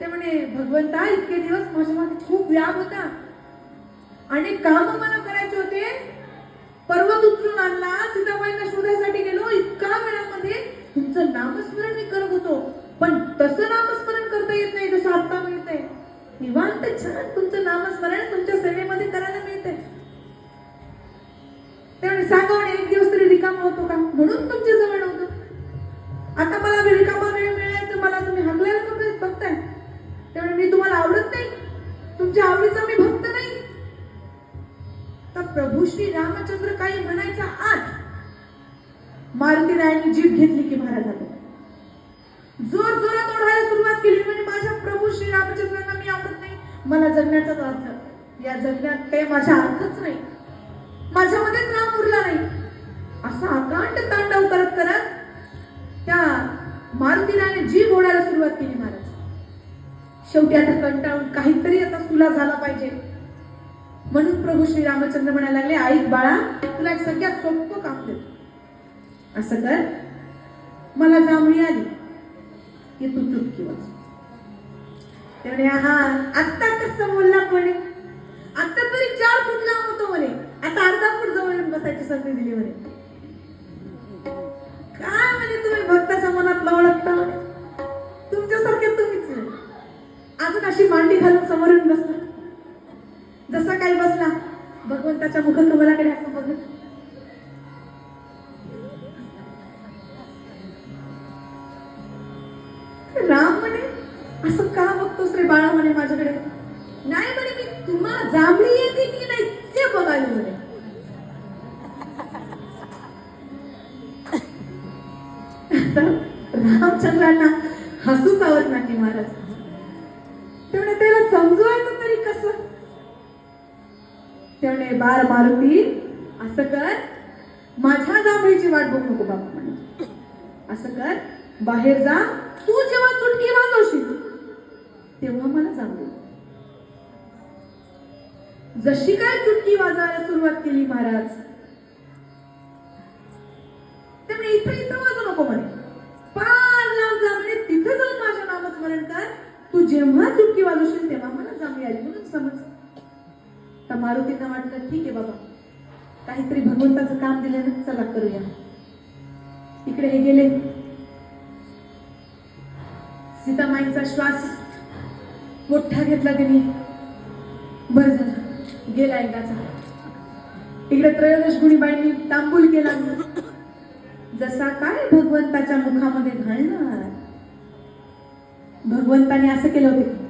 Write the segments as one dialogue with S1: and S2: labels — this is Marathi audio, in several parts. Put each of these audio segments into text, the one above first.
S1: ते म्हणे भगवंता इतके दिवस माझ्या मागे खूप व्याप होता. आणि काम मला करायचे होते. पर्वत उचलून आणला सीताबाईंना शोधायसाठी गेलो. इतका वेळामध्ये तुमचं नामस्मरण मी करत होतो. पण तसं नामस्मरण करता येत नाही जसं आता मिळतंय. निवांत छान तुमचं नामस्मरण तुमच्या सेवेमध्ये करायला मिळतंय. त्यामुळे सांगा म्हणे एक दिवस तरी रिकामा होतो का? म्हणून मारुती रायांनी जीभ घेतली की महाराजांना. जोर जोरात ओढायला सुरुवात केली म्हणजे माझ्या प्रभू श्री रामचंद्रांना मी आवडत नाही. मला जगण्याचाच अर्थ. या जगण्यात काही माझा अर्थच नाही. माझ्यामध्येच राम उरला नाही. असा अकांड तांडव करत करत त्या मारुतीराने जीभ ओढायला सुरुवात केली महाराज. शेवटी आता कंटाळून काहीतरी आता तुला झाला पाहिजे. म्हणून प्रभू श्री रामचंद्र म्हणायला लागले आई बाळा तुला एक सगळ्यात सोपं काम देतो. असं कर. मला जांभळी आली की तू चुटकी वाच. त्यामुळे हा आत्ता कसं बोलला म्हणे आत्ता तरी चार फूट लांब होतो म्हणे. आता अर्धा फूट जवळ येऊन बसायची संधी दिली म्हणे. काय म्हणे तुम्ही भक्ताच्या मनात ओळखता म्हणे तुमच्यासारखे तुम्हीच अजून अशी मांडी घालून समोर येऊन बसला. जसा काही बसला भगवंताच्या मुखकमलाकडे असं असं का बघतोस रे बाळा म्हणे माझ्याकडे? नाही म्हणे मी तुम्हाला जांभळी येते की नाही ते बघायला म्हणे. रामचंद्रांना हसूच आवत नाही महाराज. तेवढे त्याला समजवायचं तरी कस? तेवढे बार मारुती असं कर माझ्या जांभळीची वाट बघू नको बाप म्हणे. असं कर बाहेर जा तू जेव्हा तुटकी वाजवशील तेव्हा मला जाणवलं जशी काय चुटकी वाजायला सुरुवात केली महाराज. त्यामुळे इथं इथं वाजू नको म्हणे. पार लांब जा म्हणे तिथं जाऊन माझं नामस्मरण कर. तू जेव्हा चुटकी वाजवशील तेव्हा मला जांभळी आली म्हणून समज. तर मारुतींना वाटलं ठीक आहे बाबा. काहीतरी भगवंताचं काम दिलं ना चला करूया. इकडे हे गेले. सीतामाईंचा श्वास मोठा घेतला तिने. बरं झालं. गेला एकदाचा. इकडे त्रयोदश गुणीबाईंनी तांबूल केला. जसा काय भगवंताच्या मुखामध्ये घालणार. भगवंताने असं केलं होतं.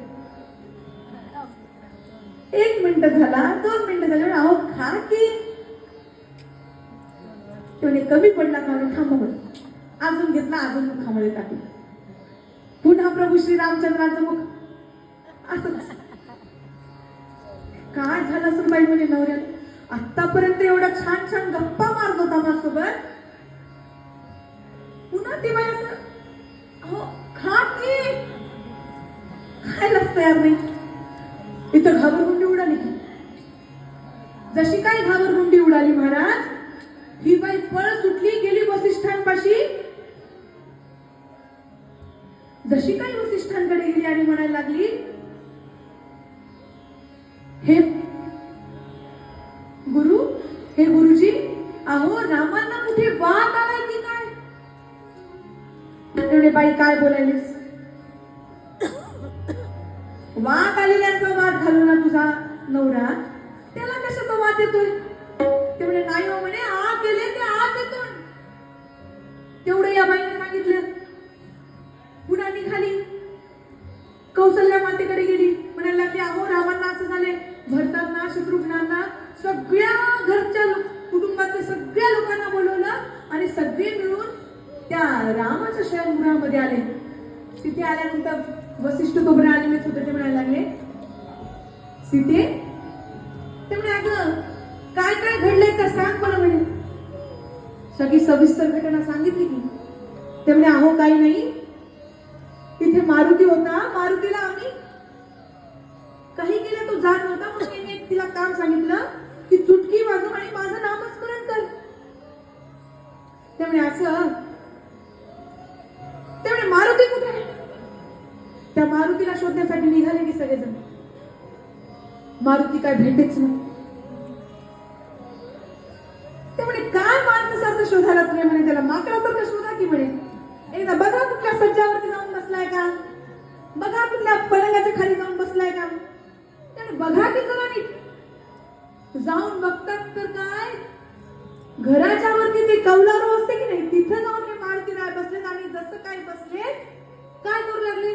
S1: एक मिनिट झाला दोन मिनिट झाले. अहो खा की. तेवढे कमी पडला का? म्हणे अजून घेतला अजून मुखामध्ये टाकला. पुन्हा प्रभू श्री रामचंद्राचं मुख असंच. काय झालं असं बाई म्हणे नवऱ्यात आतापर्यंत एवढा छान छान गप्पा मारत होता माझ्यासोबत. पुन्हा ती बाई असं अहो खा की खायलाच तयार नाही. इथं घाबरगुंडी उडाली. की जशी काय घाबरगुंडी उडाली महाराज ही बाई पळ सुटली गेली वसिष्ठांपाशी. जशी काही वसिष्ठांकडे गेली आणि म्हणायला लागली तेवढे बाई काय बोलायलीस? वाद आलेल्यांचा वाद घालू ना तुझा नवरा. त्याला कशाचा वाद येतोय? तेवढे नाही हो म्हणे आ गेले ते आज येतो तेवढं या बाईने सांगितलं. पुन्हा निघाली कौशल्या मातेकडे गेली. म्हणायला लागली अहो रामांना असं झाले भरतांना शत्रुघ्नांना सगळ्या घरच्या लो- कुटुंबातल्या सगळ्या लोकांना बोलवलं आणि सगळे मिळून त्या शयनगृहामध्ये आले. तिथे आल्यानंतर वसिष्ठ तोबरे आलेले सुद्धा ते म्हणायला लागले. सीते ते म्हणे अगं काय काय घडलंय तर सांग बरं म्हणे. सगळी सविस्तर घटना सांगितली की ते म्हणे अहो काही नाही. तिथे मारुती होता. मारुतीला आम्ही काही केलं तो जात नव्हता म्हणून मी तिला काम सांगितलं की चुटकी वाजव आणि माझं नामस्मरण कर. त्यामुळे असं त्या मारुतीला शोधण्यासाठी निघाले की सगळेजण? मारुती काय भेटेच नाही. ते म्हणे काय माणसासारखं शोधायला तुम्ही? म्हणे त्याला माकडा तर शोधा की म्हणे? एकदा बघा कुठल्या सज्जावरती जाऊन बसलाय का? बघा कुठल्या पलंगाच्या खाली जाऊन बसलाय का? त्याने बघा की जरा नीट. जाऊन बघतात तर काय? घराच्या वरती ते कौलारू असते की नाही? तिथं जाऊन हे मारुती राय बसलेत आणि जसं काय बसले काय करू लागले?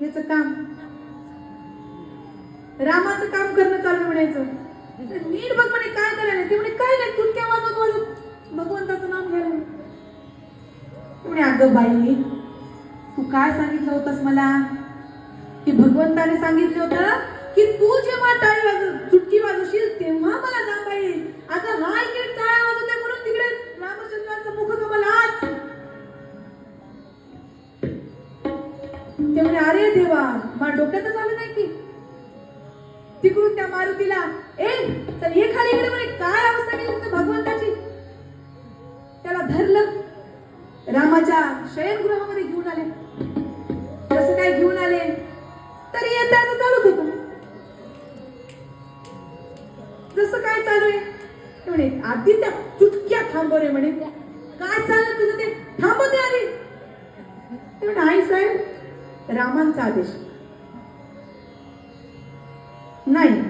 S1: याच काम. रामाचं काम करणं चालू म्हणायचं. नीट बघ म्हणे काय करायला ते म्हणे काय नाही चुटक्या वाजत वाजत भगवंताचं नाम घ्यायला म्हणे अगं बाई तू काय सांगितलं होतंस मला? की भगवंताने सांगितलं होतं की तू जेव्हा टाळी वाजव चुटकी त्याला धरलं. रामाच्या शयनगृहामध्ये घेऊन आले. जसं काय घेऊन आले तरी येताना चालूच होत. जसं काय चालू आहे? ते म्हणे आधी त्या चुटक्या थांबव रे म्हणे. काय चाललं तुझं ते? थांबव दे आधी. ते म्हणे आई साहेब रामांचा आदेश. नाही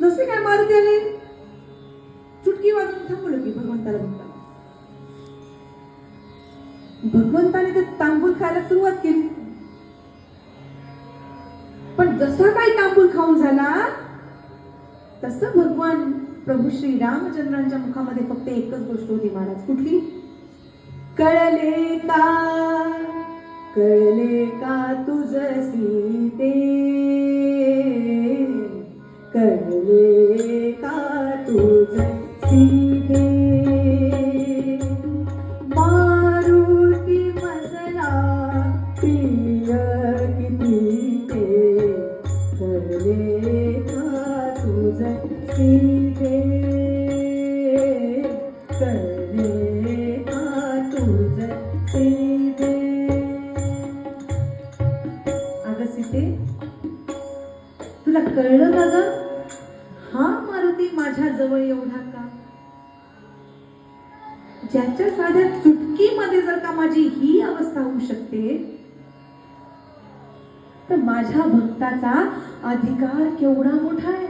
S1: जसे काय मारुती आले? चुटकी वाजून थांबवलं की भगवंताला बघता भगवंताने ते तांबूल खायला सुरुवात केली. पण जसा काही तांबूल खाऊन झाला तसं भगवान प्रभू श्री रामचंद्रांच्या मुखामध्ये फक्त एकच गोष्ट होती महाराज. कुठली? कळले का? कळले का तुझ सीते? करले का तुझ सीते मारुती मजला प्रिय किती ते करले का तुझ सीते कळले का तुझ सीते अगं सीते तुला कळलं का ग हा मारुती माझ्या जवळ एवढा का? ज्याच्या साध्या चुटकीमध्ये जर का माझी ही अवस्था होऊ शकते तर माझ्या भक्ताचा अधिकार केवढा मोठा आहे?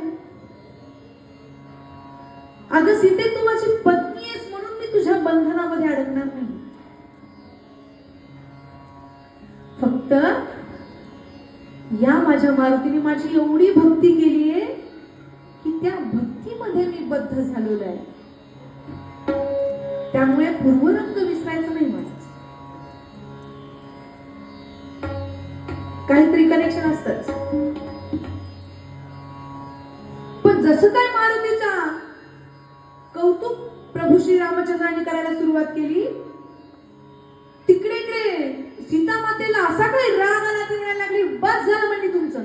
S1: अगं सीते तू माझी पत्नी आहेस म्हणून मी तुझ्या बंधनामध्ये अडकणार नाही. फक्त या माझ्या मारुतीने माझी एवढी भक्ती केली आहे भक्तीमध्ये झालेलं आहे. त्यामुळे पूर्वरंग विसरायचं नाही म्हणायचं काहीतरी कनेक्शन असतच. पण जसं काय मारुतीचा कौतुक प्रभू श्री रामचंद्राने करायला सुरुवात केली तिकडे इकडे सीता मातेला असा काही राग आला ती म्हणायला लागली बस झालं म्हणजे तुमचं.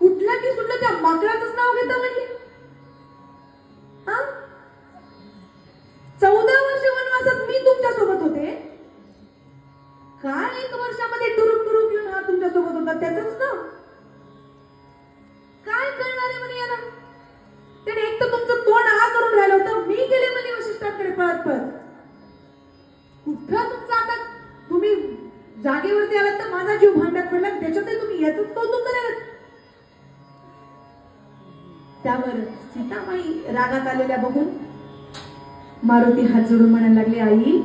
S1: उठलं की सुटलं त्या माकडाचं जागेवरती आलात तर माझा जीव भांड्यात पडला त्याच्यातही तुम्ही याच कौतुक कराल त्यावर सीतामाई रागात आलेल्या बघून मारुती हात जोडून म्हणायला लागली आई